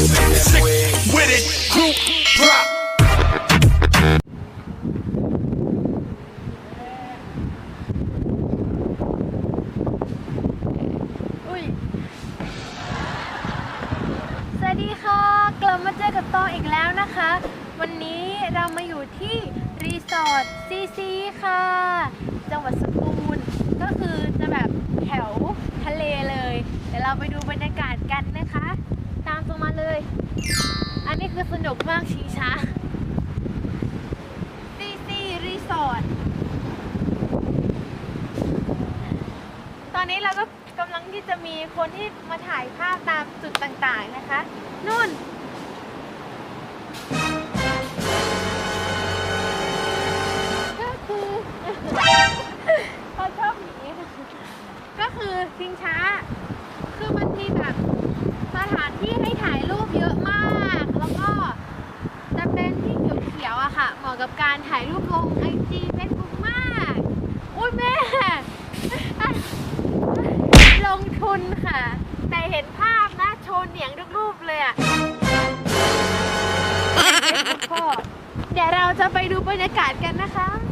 Sick with it, นุกมากชีช้าซีซีรีสอร์ทตอนนี้เราก็กำลังที่จะมีคนที่มาถ่ายภาพตามจุดต่างๆนะคะ นู่น ไปดูบรรยากาศกันนะคะ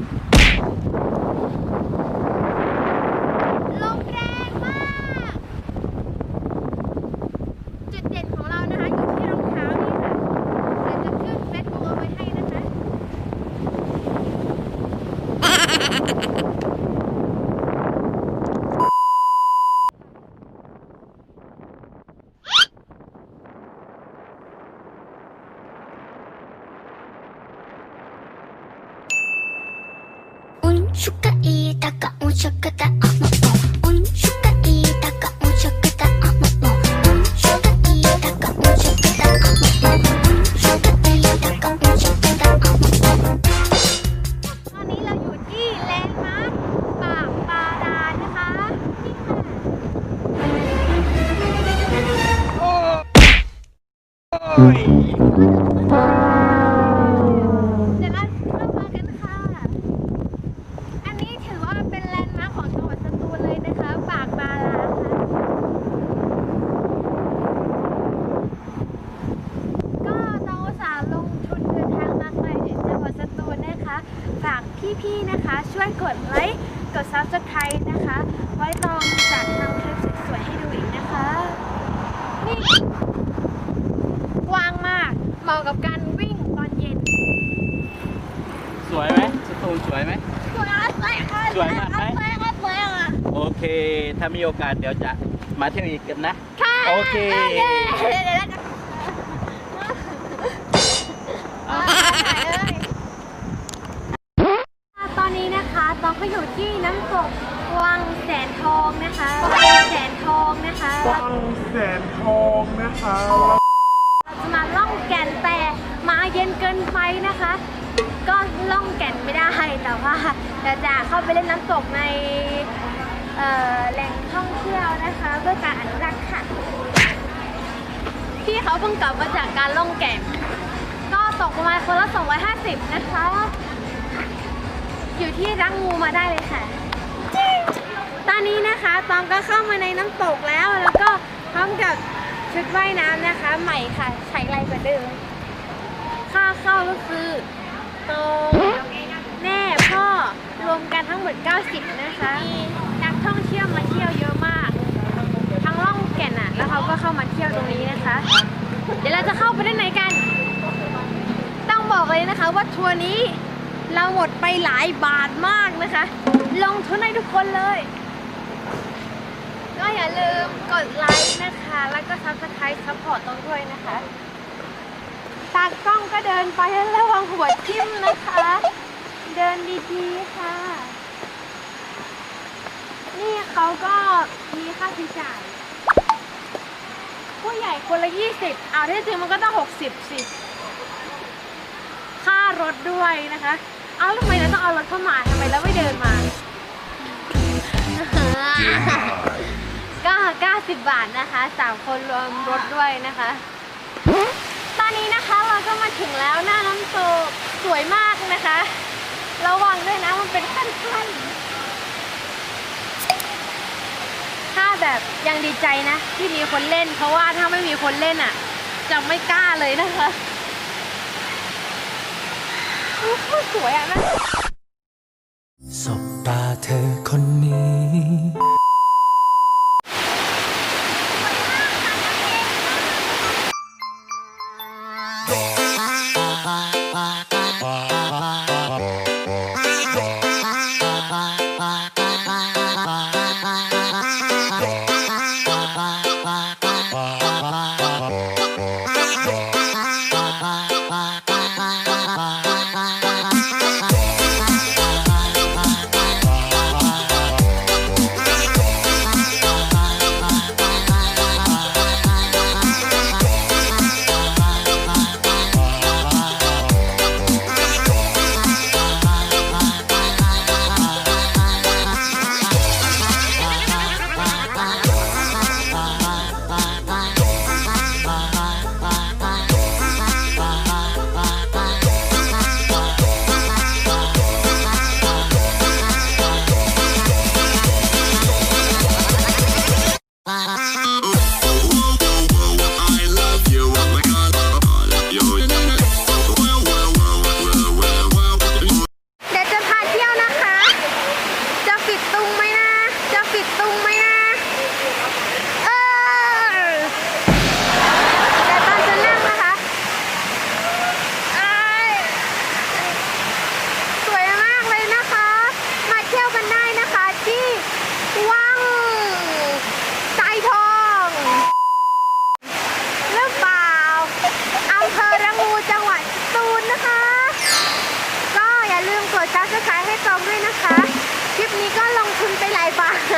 ามีโอกาสเดี๋ยวจะมาเที่ยวอีกกันนะ ค่ะโอเคเย้เดี๋ยวๆๆอ่าถ่ายเลยตอนนี้นะคะตองก็อยู่ที่น้ำตกวังแสนทองนะคะวังแสนทองนะคะฟังแสนทองนะคะเราจะมาล่องแก่นแต่มาเย็นเกินไปนะคะ ก็ล่องแก่นไม่ได้แต่ว่าเราจะเข้าไปเล่นน้ำตกในเอ่อ แหล่งท่องเที่ยวนะคะเพื่อการอนุรักษ์ค่ะ พี่เขาเพิ่งกลับมาจากการล่องแก่นก็ตกประมาณคนละ 250 นะคะ อยู่ที่รังงูมาได้เลยค่ะ ตอนนี้นะคะตองก็เข้ามาในน้ำตกแล้ว แล้วก็พร้อมกับชุดว่ายน้ำนะคะ ใหม่ค่ะใช้ไรกว่าเดิมค่าเข้าก็คือตรงแม่พ่อรวมกันทั้งหมด 90 นะคะมีนักท่อง เที่ยวมาเที่ยวเยอะมาก ทั้งล่องแก่นอะ แล้วเขาก็เข้ามาเที่ยวตรงนี้นะคะ เดี๋ยวเราจะเข้าไปด้านในกัน ต้องบอกเลยนะคะว่าทัวร์นี้เราหมดไปหลายบาทมากนะคะ ลงทุนให้ทุกคนเลย ก็อย่าลืมกดไลค์นะคะ แล้วก็ซับสไครต์ซัพพอร์ตตรงด้วยนะคะตากล้องก็เดินไปแล้วระวังหัวทิ่มนะคะ เดินดีๆค่ะ นี่เขาก็มีค่าใช้จ่าย ผู้ใหญ่คนละยี่สิบเอาที่จริงมันก็ต้องหกสิบสิค่ารถด้วยนะคะ เอาทำไมเราต้องเอารถเข้ามาทำไมเราไม่เดินมา ก็90บาทนะคะสามคนรวมรถด้วยนะคะ ตอนนี้นะคะเราก็มาถึงแล้วหน้าน้ำตกสวยมากนะคะ ระวังด้วยนะมันเป็นขั้นๆ ถ้าแบบยังดีใจนะ ที่มีคนเล่น เพราะว่าถ้าไม่มีคนเล่นอะ จะไม่กล้าเลยนะคะโอ้โหสวยอะนะสบตาเธอคน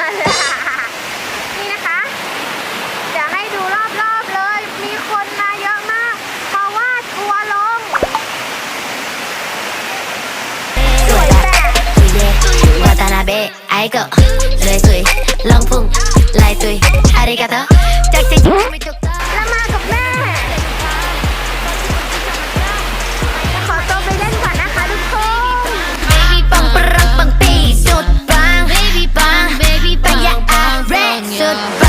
นี่นะคะเดี๋ยวให้ดูรอบๆเลย มีคนมาเยอะมาก เพราะว่าทัวลง สวยแบบวัตานาเบะไอโกเลยสวยลองพุ่งลายตุยอาริกาโตจากใจจริไม่ สุ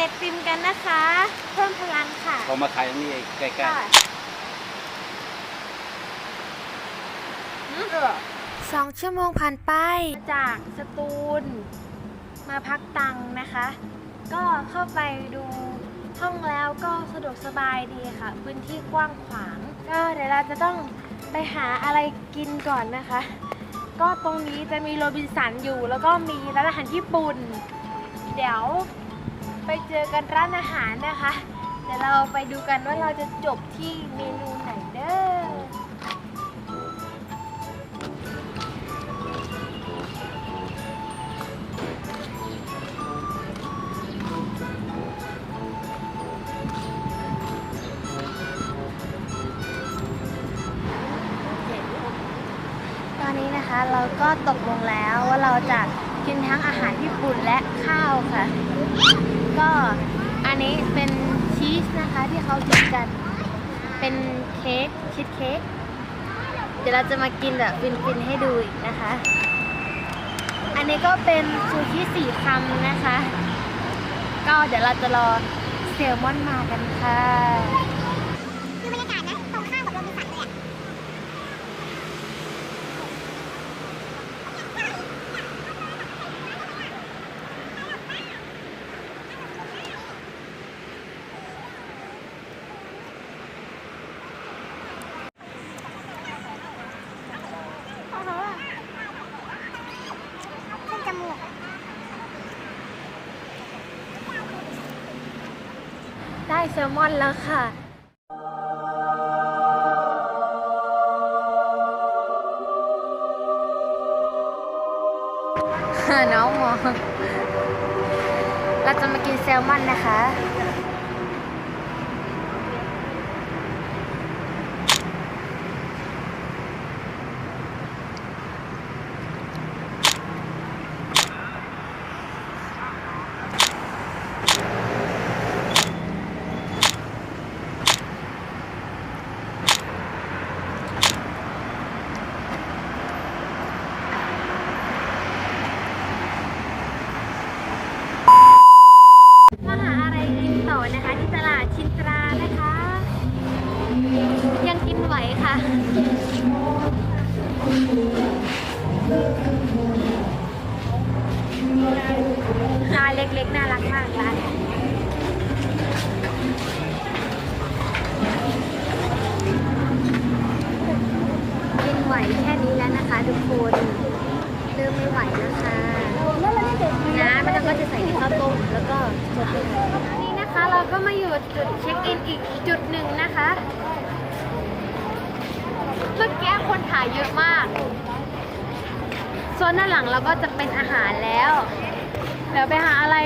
ไอติมกันนะคะ เพิ่มพลังค่ะเขามาขายนี่ใกล้ค่ะสองชั่วโมงผ่านไปจากสตูล มาพักตังนะคะ ก็เข้าไปดูห้องแล้วก็สะดวกสบายดีค่ะ พื้นที่กว้างขวาง ก็เดี๋ยวเราจะต้องไปหาอะไรกินก่อนนะคะ ก็ตรงนี้จะมีโรบินสันอยู่ แล้วก็มีร้านอาหารญี่ปุ่น เดี๋ยว ไปเจอกันร้านอาหารนะคะ เดี๋ยวเราไปดูกันว่าเราจะจบที่เมนูไหนเด้อตอนนี้นะคะเราก็ตกลงแล้วว่าเราจะ กินทั้งอาหารญี่ปุ่นและข้าวค่ะ ก็อันนี้เป็นชีสนะคะที่เขากินกัน เป็นเค้กชีสเค้กเดี๋ยวเราจะมากินแบบฟินๆให้ดูอีกนะคะ อันนี้ก็เป็นซูชิสี่คำนะคะ ก็เดี๋ยวเราจะรอเซลมอนมากันค่ะ คือบรรยากาศนะ ตรงข้ามกับโรบินสันเลยอะ ได้ แซลมอนแล้วค่ะน้องมองเราจะมากินแซลมอนนะคะ มาหาอะไรกินต่อนะคะ ที่ตลาดชินตรานะคะ ยังกินไหว ค่ะร้านเล็กๆ น่ารักมากร้านเนี่ยกินไหวแค่นี้แล้วนะคะทุกคนเริ่มไม่ไหวแล้วค่ะน้ำมันก็จะใส่ในข้าวต้มแล้วก็สดเลยอันนี้นะคะเราก็มาอยู่จุดเช็คอินอีกจุดหนึ่งนะคะ มื่อกี้คนถ่ายเยอะมากโซนด้านหลังเราก็จะเป็นอาหารแล้ว เดี๋ยวไปหาอะไร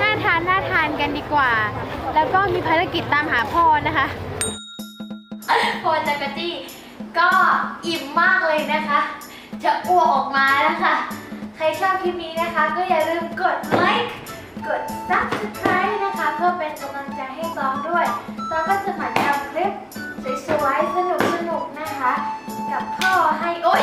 น่าทานน่าทานกันดีกว่า แล้วก็มีภารกิจตามหาพ่อนะคะพ่อจักรจี้ก็อิ่มมากเลยนะคะ จะอ้วกออกมาแล้วค่ะ ใครชอบคลิปนี้นะคะ ก็อย่าลืมกดไลค์กด subscribe นะคะ เพื่อเป็นกำลังใจให้ตองด้วยตองก็จะมาทำคลิปสวยๆสนุก ๆนะคะ กับพ่อให้ โอ๊ย